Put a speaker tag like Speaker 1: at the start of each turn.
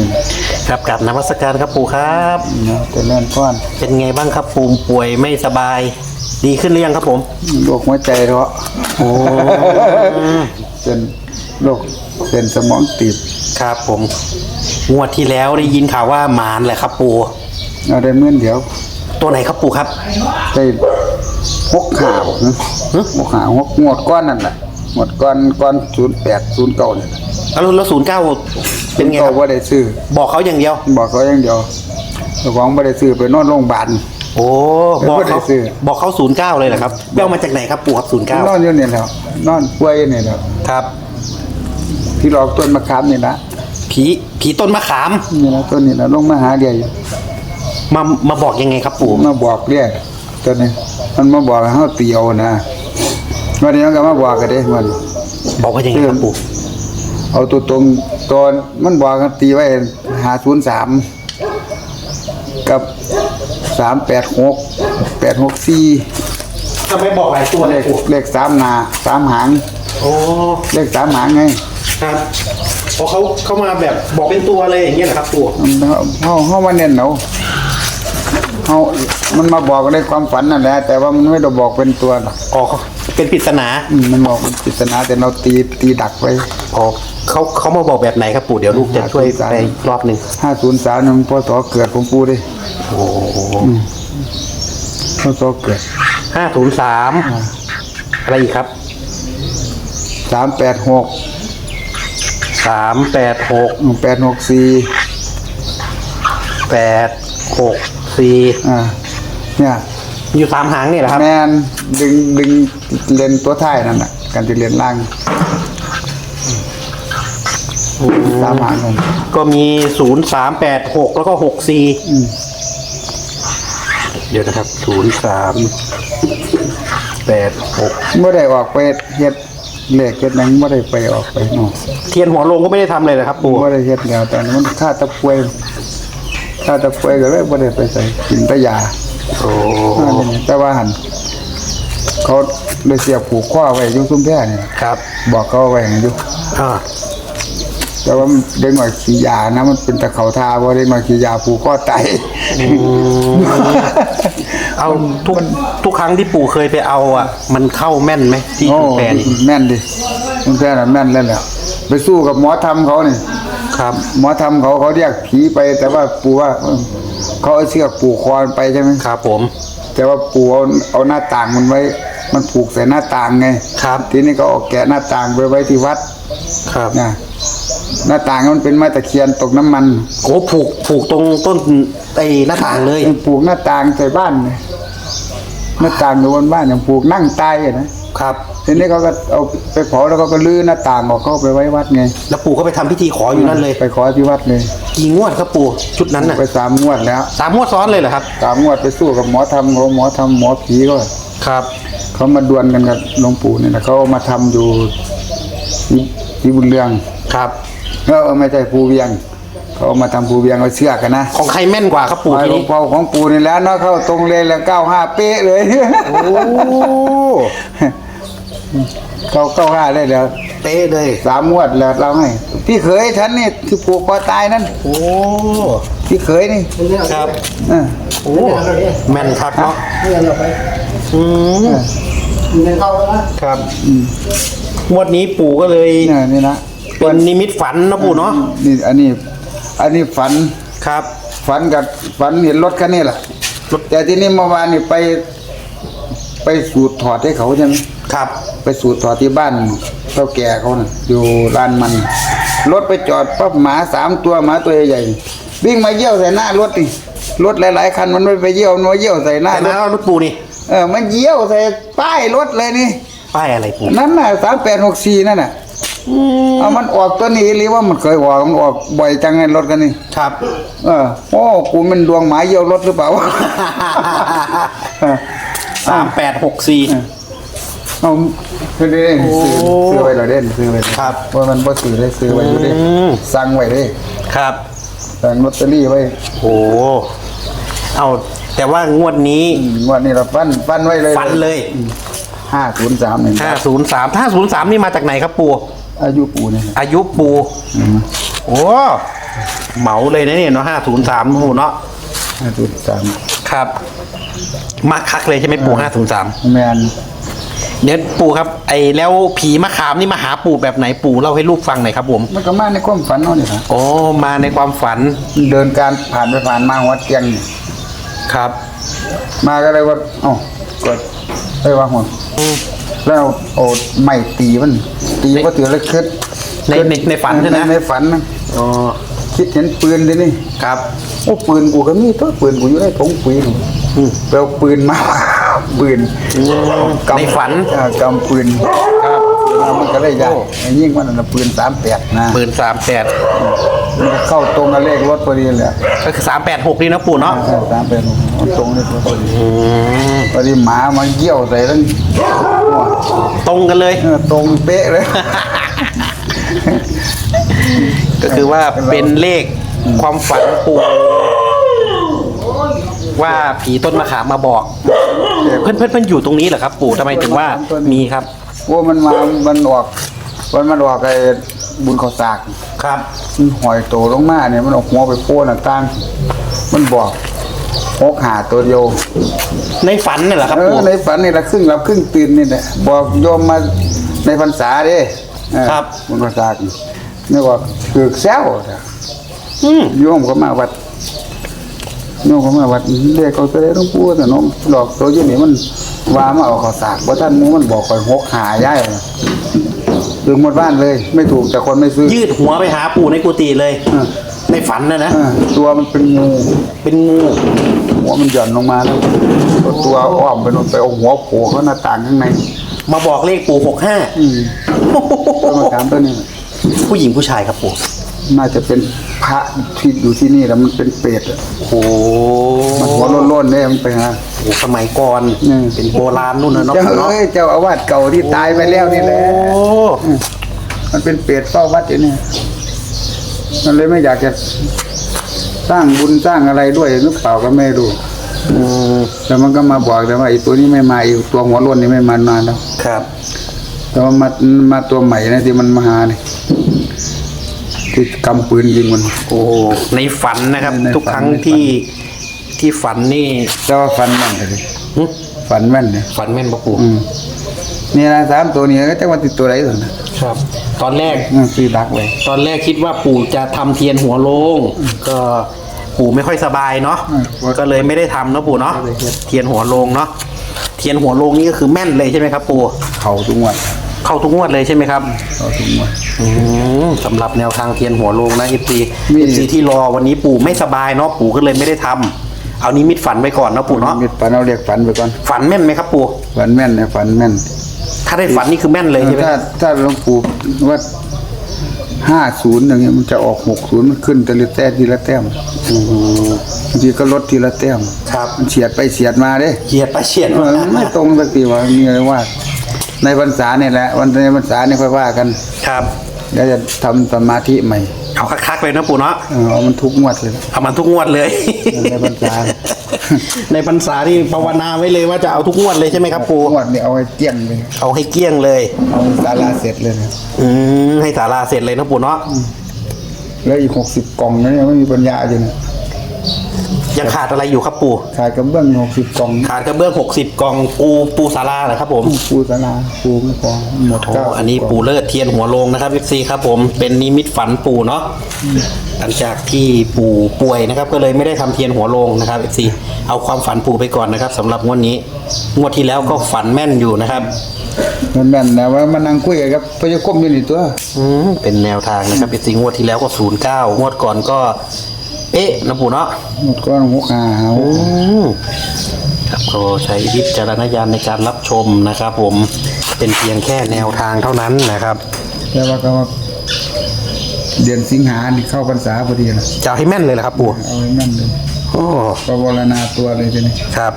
Speaker 1: นี่นี่
Speaker 2: ครับกับนมัสการครับปู่ครับ
Speaker 1: นะแต่เล่นก้อน
Speaker 2: เป็นไงบ้างครับปู่ป่วยไม่สบาย ดีขึ้นหรือยังครับผม
Speaker 1: โรคหัวใจเถาะ
Speaker 2: โอ้
Speaker 1: เป็นโรคเป็นสมองตีบ
Speaker 2: ครับผมงวดที่แล้วได้ยินข่าวว่าหมานแหละครับปู่
Speaker 1: เอาได้เมื่อเดียว
Speaker 2: ตัวไหนครับปู่ครับ
Speaker 1: ได้หกข่าวนะหกข่าวหกงวดก้อนนั่นแหละงวดก้อนก้อนศูนย์แปดศูนย์เก้าเนี่ย
Speaker 2: แล้วแล้วศูนย์เก้าเป็นไงค
Speaker 1: เขา
Speaker 2: รับ
Speaker 1: ว่าได้ซื้อ
Speaker 2: บอกเขาอย่างเดียว
Speaker 1: บอกเขาอย่างเดียวเจ้าของไม่ได้ซื้อไปนอนโรงพยาบาล
Speaker 2: โอ้บอก
Speaker 1: ไม่ได้
Speaker 2: เขา
Speaker 1: ซื้อ
Speaker 2: บอกเขาศูนย์เก้าเลยเหรอครับเปเอามาจากไหนครับปู่ครับศูนย์เก้าน
Speaker 1: อนอยู่เนี่ยแหล้ว นอนป่วยอยู่เนี่ยแหล้ว
Speaker 2: ครับ
Speaker 1: ที่หลอกต้นมะขามนี่นะ
Speaker 2: ผีผีต้นมะขาม
Speaker 1: นี่นะต้นนี่นะลงมาหาเดียอยู่
Speaker 2: มามาบอกยังไงครับปู่
Speaker 1: มาบอกเรียกตัวนี้มันมาบอกให้เฮาเตียวนะวันนี้มันก็มาบอกกันเด้มัน
Speaker 2: บอกว่ายังไงครับปู่
Speaker 1: เอาตัวตรงตอนมันบอกกันตีไว้หาศูนย์สามกับสามแปดหกแปดหกสี่
Speaker 2: ทำไมบอกหลายตัว
Speaker 1: เล
Speaker 2: เลย
Speaker 1: ข
Speaker 2: ปู่
Speaker 1: เลขสามหนาสามหาง
Speaker 2: โอ้
Speaker 1: เลขสามหางไง
Speaker 2: ครับพอเขาเขามาแบบบอกเป็นตัวเลยอย่างเงี้ยเหรอครับปู่
Speaker 1: เฮาเฮามาเน้นเอาเฮามันมาบอกในความฝันนั่นแหละ แต่ว่ามันไม่ได้บอกเป็นตัวหรอก
Speaker 2: อ๋อเป็นปริศนา
Speaker 1: อืมมันบอกเป็นปริศนาแต่เราตีตีดักไว้
Speaker 2: อ๋อ เขาเขามาบอกแบบไหนครับปู่เดี๋ยวลูกจะช่วยไปอีกรอบหนึ่ง
Speaker 1: ห้าศูนย์สามมันพศเกิดของปูดิ
Speaker 2: โอ้
Speaker 1: พศเกิด
Speaker 2: ห้าศูนย์สามอะไรอีกครับ
Speaker 1: สามแปดหก
Speaker 2: สามแปดหก
Speaker 1: แปดหกสี่
Speaker 2: แปดหกสี่
Speaker 1: อ่าเนี่ย
Speaker 2: อยู่สามหางเนี่ยเหรอครับ
Speaker 1: แมนดึงดึงเลนตัวท้ายนั่นน่ะการที่เลนล่าง สามหางนั่น
Speaker 2: ก็มีศูนย์สามแปดหกแล้วก็หกสี่เดี๋ยวนะครับศูนย์สามแปดหก
Speaker 1: เมื่อได้ออกไปเฮ็ดเลขเฮ็ดหนังเมื่อได้ไปออกไปเนาะ
Speaker 2: เทียนหัวลงก็ไม่ได้ทำเลยเหรอครับ ปู่
Speaker 1: เมื่อได้เฮ็ดแล้วแต่มันค่าตะป่วยค่าตะป่วยก็เลยบ่ได้ไปใส่กินแตะยา
Speaker 2: โอ้
Speaker 1: นั่นเองแต่ว่าหันเขาเลยเสียบผูกข้อไว้อยุ่ซุ้มแพร่เนี่ย
Speaker 2: ครับ
Speaker 1: บอกเขาไว้อย่างอยู่
Speaker 2: อ่า
Speaker 1: แต่ว่ามันเด็กหน่อยขี้ยานะ มันเป็นตะเขาทาว่าเด็กหน่อยขี้ยาผูกข้อไต
Speaker 2: เอาทุกทุกครั้งที่ปู่เคยไปเอาอะ มันเข้าแม่นไหมที่
Speaker 1: โอ้
Speaker 2: คุณแปรนี่
Speaker 1: แม่นดิคุณแพร่น่ะแม่นแล้วแหละไปสู้กับหมอทำเขาเนี่ย
Speaker 2: ครับ
Speaker 1: หมอทำเขาเขาเรียกผีไป แต่ว่าปูว่าเออเขาเอาเชือกผูกคอไปใช่ไหม
Speaker 2: ครับผม
Speaker 1: แต่ว่าปูเอาเอาหน้าต่างมันไว้ มันผูกใส่หน้าต่างไง
Speaker 2: ครับ
Speaker 1: ทีนี้ก็เอาแกะหน้าต่างไปไว้ที่วัด
Speaker 2: ครับ
Speaker 1: นะ หน้าต่างมันเป็นไม้ตะเคียนตกน้ำมัน
Speaker 2: โอ้ผูกผูกตรงต้นไอ้หน้าต่างเลย
Speaker 1: ปลูกหน้าต่างใส่บ้านเลยหน้าต่างอยู่บนบ้านอย่างปลูกนั่งใต้อะนะครับ ทีนี้เขาก็เอาไปเผาแล้วเขาก็ลื้อหน้าต่างออกเข้าไปไว้วัดไง
Speaker 2: แล้วปู่ก็ไปทำพิธีขออยู่นั่นเลย
Speaker 1: ไปขอที่วัดเลย
Speaker 2: กี่งวดครับปู่ชุดนั้นน่ะ
Speaker 1: ไปสามงวดแล้ว
Speaker 2: สามงวดซ้อนเลยเหรอครับ
Speaker 1: สามงวดไปสู้กับหมอทำเขาหมอทำหมอผีก็
Speaker 2: ครับ
Speaker 1: เขามาดวลกันกับหลวงปู่เนี่ยนะเขาเอามาทำอยู่ที่ที่บุญเรือง
Speaker 2: ครับ
Speaker 1: เออไม่ใช่ภูเวียง เขาเอามาทำภูเวียงเอาเชือกกันนะ
Speaker 2: ของใครแม่นกว่าครับปู่
Speaker 1: ไอ้
Speaker 2: ที
Speaker 1: หลวง
Speaker 2: นี้
Speaker 1: พ่อของปู่นี่แหล้วเนาะเข้าตรงเลยแล้วเก้าห้าเป๊ะเลย
Speaker 2: โอ้
Speaker 1: เขาเก้าห้าได้แล้ว
Speaker 2: เป๊ะเลย
Speaker 1: สามงวดแล้วเราให้พี่เขยฉันนี่ที่ผูกคอตายนั่น
Speaker 2: โอ้
Speaker 1: พี่เขยนี่
Speaker 2: ครับ
Speaker 1: เออ
Speaker 2: โอ้ แม่นครับเนาะอืมครับ งวดนี้ปู่ก็เลย
Speaker 1: เนี่ยนี่นะ
Speaker 2: เป็นนิมิตฝันนะปู่เนาะ
Speaker 1: นี่อันนี้ อันนี้ฝัน
Speaker 2: ครับ
Speaker 1: ฝันกับฝันเห็นรถคันนี้แหละแต่ที่นี่เมื่อวานนี่ไป ไปสูตรถอดให้เขาใช่ไหม
Speaker 2: ครับ
Speaker 1: ไปสูตรถอดที่บ้านเท่าแก่เขานะอยู่ร้านมัน รถไปจอดปั๊บหมาสามตัวหมาตัวใหญ่ๆวิ่งมาเยี่ยวใส่หน้ารถนี่รถหลาย ๆ คันมันไม่ไปเยี่ยวมันมาเยี่ยวใส่หน้า
Speaker 2: แต่
Speaker 1: ร
Speaker 2: นะ
Speaker 1: ถ
Speaker 2: รถปู่นี่
Speaker 1: เออมันเยี่ยวใส่ป้ายรถเลยนี่
Speaker 2: ป้ายอะไรปู่
Speaker 1: นั่นน่ะสามแปดหกสี่นั่นน่ะ เอามันออกตัวนี้หรือว่ามันเคยออกมันออกบ่อยจังไงรถกันนี่
Speaker 2: ครับ
Speaker 1: เออโอ้กูมันดวงหมาเยี่ยวรถหรือเปล่าเออ
Speaker 2: สามแปดหกสี่
Speaker 1: เอาคือเด้ซื้อซื้อไว้เราเด่นซื้อไว้
Speaker 2: ครับ
Speaker 1: ว่ามันบ่ซื้อได้ซื้อไว้อยู่เด้
Speaker 2: อืม
Speaker 1: สั่งไว้เด้
Speaker 2: ครับ
Speaker 1: สั่งลอตเตอรี่ไว้
Speaker 2: โอ้เอาแต่ว่างวดนี้
Speaker 1: อืมงวันนี้เราปั้นปั้นไว้เลย
Speaker 2: ฝันเลย
Speaker 1: ห้าศูนย์สามหนึ่ง
Speaker 2: ห้าศูนย์สามห้าศูนย์สามนี่มาจากไหนครับปู่
Speaker 1: อายุปู่เนี่ย
Speaker 2: อายุปู่โอ้เหมาเลยนะเนี่ยเนาะห้าศูนย์สามปู่เนาะ
Speaker 1: ห้าศูนย์สาม
Speaker 2: ครับ มาคักเลยใช่ไหมปู่ห้าศูนย์สาม
Speaker 1: แมน
Speaker 2: เดี๋ยวปู่ครับ ไอ้แล้วผีมะขามนี่มาหาปู่แบบไหนปู่เล่าให้ลูกฟังหน่อยครับผม
Speaker 1: มันก็มาในความฝันเนาะนี่ครับ
Speaker 2: โอ้มาในความฝัน
Speaker 1: เดินการผ่านไปผ่านมาหัวเตียงนี่
Speaker 2: ครับ
Speaker 1: มาก็เลยว่าเอ๋อกดเอ้ยว่าหัว แล้วเอาโอ้ไม่ตีมัน ตีก็ถือแล้วคิด
Speaker 2: ในในในฝันใช่ไหม
Speaker 1: ในฝันนะ
Speaker 2: อ๋อ
Speaker 1: คิดเห็นปืนดินี่
Speaker 2: ครับ
Speaker 1: โอ้ปืนกูก็มีตัวปืนกูอยู่ในถุงปืน
Speaker 2: อืม
Speaker 1: ไปเอาปืนมาปืนกำ
Speaker 2: ในฝัน
Speaker 1: อ่ากำปืน
Speaker 2: ครับ
Speaker 1: แล้วมันก็เลยยากไอ้ยิ่งมันนะปืนสามแปดนะ
Speaker 2: ปืนสามแปด
Speaker 1: มันก็เข้าตรงกับเลขรถพอดีเลย
Speaker 2: ก็คือสามแปดหกนี่นะปู่เนาะ
Speaker 1: สามแปดตรงเลขรถพอดี
Speaker 2: อืม
Speaker 1: พอดีหมามาเยี่ยวใส่ทั้งหัว
Speaker 2: ตรงกันเลย
Speaker 1: เออตรงเป๊ะเลย
Speaker 2: ก็คือว่าเป็นเลขความฝันปู่ว่าผีต้นมะขามมาบอก เพื่อนเพื่อนเพื่อนอยู่ตรงนี้เหรอครับ ปู่ทำไมถึงว่ามีครับ
Speaker 1: ว่ามันมา มันออก มันมันออกไอ้บุญข้าวสาก
Speaker 2: ครับ
Speaker 1: มันหอยโตลงมาเนี่ยมันเออกหัวไปโป้หน้าต่าง มันบอกหกหาตัวเดียว
Speaker 2: ในฝันนี่แหละครับ
Speaker 1: เออ
Speaker 2: ปู่
Speaker 1: ในฝันนี่ละครึ่งรับครึ่งตื่นนี่แหละบอกโยมมาในพรรษาเด้เออ
Speaker 2: ครับ
Speaker 1: บุญข้าวสากนี่บอกคือแซวน่ะ
Speaker 2: อืม
Speaker 1: โยมก็มาวัดโยมก็มาวัดเรียกเขาจะได้ต้องพูดแต่น้องดอกตัวอยี่นี่มันว่ามาเอาข้าวสากว่าท่านหมูมันบอกคอยหกหาย่าย ดึงหมดบ้านเลย ไม่ถูกแต่คนไม่ซื้อ
Speaker 2: ยืดหัวไปหาปู่ในกุฏิเลย
Speaker 1: เออ
Speaker 2: ในฝันนะนะ
Speaker 1: เออตัวมันเป็นงู
Speaker 2: เป็นงู
Speaker 1: หัวมันหย่อนลงมาแล้วตัวอ้อมไปโนนไปเอาหัวโผล่เข้าหน้าต่างข้างใน
Speaker 2: มาบอกเลขปู่หกห้า
Speaker 1: อืมต้นมะขามต้นนี้
Speaker 2: ผู้หญิงผู้ชายครับปู่
Speaker 1: น่าจะเป็นพระที่อยู่ที่นี่แล้วมันเป็นเปรตอะ
Speaker 2: โอ้
Speaker 1: มันหัวโล้นๆเนี่ยมันไปหา
Speaker 2: โหสมัยก่อน
Speaker 1: อืม
Speaker 2: เป็นโบราณนู่นนะเนาะ
Speaker 1: เจ้า
Speaker 2: ปู่เนาะ
Speaker 1: เอ้ยเจ้าอาวาสเก่าที่ตายไปแล้วนี่แหละ
Speaker 2: โอ้
Speaker 1: มันเป็นเปรตเฝ้าวัดอยู่เนี่ยมันเลยไม่อยากจะสร้างบุญสร้างอะไรด้วยหรือเปล่าก็ไม่รู้
Speaker 2: อืม
Speaker 1: แต่มันก็มาบอกแต่ว่าไอ้ตัวนี้ไม่มาอีกตัวหัวโล้นนี่ไม่มานานแล้ว
Speaker 2: ครับ
Speaker 1: แต่ว่ามามาตัวใหม่นะที่มันมาหาเนี่ย ที่กำปืนยิงมัน
Speaker 2: โอ้ในฝันนะครับ
Speaker 1: ในฝัน
Speaker 2: ทุกครั้ง
Speaker 1: ในฝัน
Speaker 2: ที่ที่ฝันนี่
Speaker 1: แต่ว่าฟันแม่นเลย
Speaker 2: หึ
Speaker 1: ฟันแม่นเนี่ย
Speaker 2: ฝันแม่นปะปู่
Speaker 1: อืมนี่นะสามตัวนี้ก็จะมาติดตัวไหนตัวนะครับ
Speaker 2: ตอนแรก
Speaker 1: นั่นคือรักเลย
Speaker 2: ตอนแรกคิดว่าปู่จะทำเทียนหัวโลงก็ปู่ไม่ค่อยสบายเนาะ
Speaker 1: อืม
Speaker 2: ก็เลยไม่ได้ทำเนาะปู่เนาะเทียนหัวโลงเนาะเทียนหัวโลงนี่ก็คือแม่นเลยใช่ไหมครับ ปู่
Speaker 1: เขาทุกงวด
Speaker 2: เข้าทุกงวดเลยใช่ไหมครับ
Speaker 1: เขาทุกงวด
Speaker 2: อืมสำหรับแนวทางเทียนหัวโลงนะเอฟซี
Speaker 1: มี
Speaker 2: เอฟซีที่รอวันนี้ปู่ไม่สบายเนาะปู่ก็เลยไม่ได้ทำเอานิมิตฝันไว้ก่อนเนาะปู่เนาะ
Speaker 1: มีฝันเราเรียกฝันไปก่อน
Speaker 2: ฝันแม่นไหมครับปู่
Speaker 1: ฝันแม่นเนี่ยฝันแม่น
Speaker 2: ถ้าได้ฝันนี่คือแม่นเลยใช่ไหม
Speaker 1: ถ้าถ้าหลวงปู่ว่าห้าศูนย์อย่างเงี้ยมันจะออกหกศูนย์มันขึ้นแต่ละแต้มทีละแต้ม
Speaker 2: อืม
Speaker 1: บางทีก็ลดทีละแต้ม
Speaker 2: ครับ
Speaker 1: มันเฉียดไปเฉียดมาเด้
Speaker 2: เฉียดไปเฉียด
Speaker 1: เอ
Speaker 2: มา
Speaker 1: อไม่ตรงสักทีว่ามีอะไรว่า ในพรรษาเนี่ยแหละ วันในพรรษาเนี่ยค่อยว่ากัน
Speaker 2: ครับ
Speaker 1: แล้วจะทำสมาธิใหม่
Speaker 2: เอาคักๆเลยนะปู่เนาะ
Speaker 1: เออเอามันทุกงวดเลย
Speaker 2: เอามันทุกงวดเลย
Speaker 1: ในพรรษา
Speaker 2: ในพรรษาที่ภาวนาไว้เลยว่าจะเอาทุกงวดเลยใช่ไหมครับปู่
Speaker 1: งวดนี่เอาไว้เจี้ยงเลย
Speaker 2: เอาให้เกลี้ยงเลย
Speaker 1: เอาศาลาเสร็จเลยนะ
Speaker 2: อืมให้สาราเสร็จเลยนะปู่เนาะ
Speaker 1: แล้วอีกหกสิบกล่องนั้นยังไม่มีปัญญาอยู่นะ
Speaker 2: ยังขาดอะไรอยู่ครับปู่
Speaker 1: ขายกระเบื้องหกสิบกล่อง
Speaker 2: ขาดกระเบื้อง60กล่องปูปูศาลาเหรอครับผม
Speaker 1: ปูศาลาปูไม่พอหมด
Speaker 2: โอ้
Speaker 1: เก้า
Speaker 2: อันนี้ปู่เลิศเทียนหัวโลงนะครับ FC ครับผมเป็นนิมิตฝันปู่เนาะหลังจากที่ปู่ป่วยนะครับ ก็เลยไม่ได้ทำเทียนหัวโลงนะครับ FC เอาความฝันปู่ไปก่อนนะครับสำหรับงวดนี้ งวดที่แล้วก็ฝันแม่นอยู่นะครับ
Speaker 1: มันแม่นนะว่ามันนั่งคุยกันครับพยาคมอยู่นี่ตัว
Speaker 2: อืมเป็นแนวทางนะครับ FC งวดที่แล้วก็09งวดก่อนก็ เอ๊ะนะปู่เนาะ
Speaker 1: หมดก้อนหกหาหาห
Speaker 2: อื
Speaker 1: ก
Speaker 2: มครับก็ใช้วิจารณญาณในการรับชมนะครับ ผมเป็นเพียงแค่แนวทางเท่านั้นนะครับ
Speaker 1: แต่ว่าก็ว่าเดือนสิงหานี่เข้าพรรษาพอดีนะ
Speaker 2: จะเอาให้แม่นเลยเหรอครับปู่
Speaker 1: เอาไว้แม่นเลย
Speaker 2: โอ้
Speaker 1: ก็วรณาตัวเลยทีนี้
Speaker 2: ครับ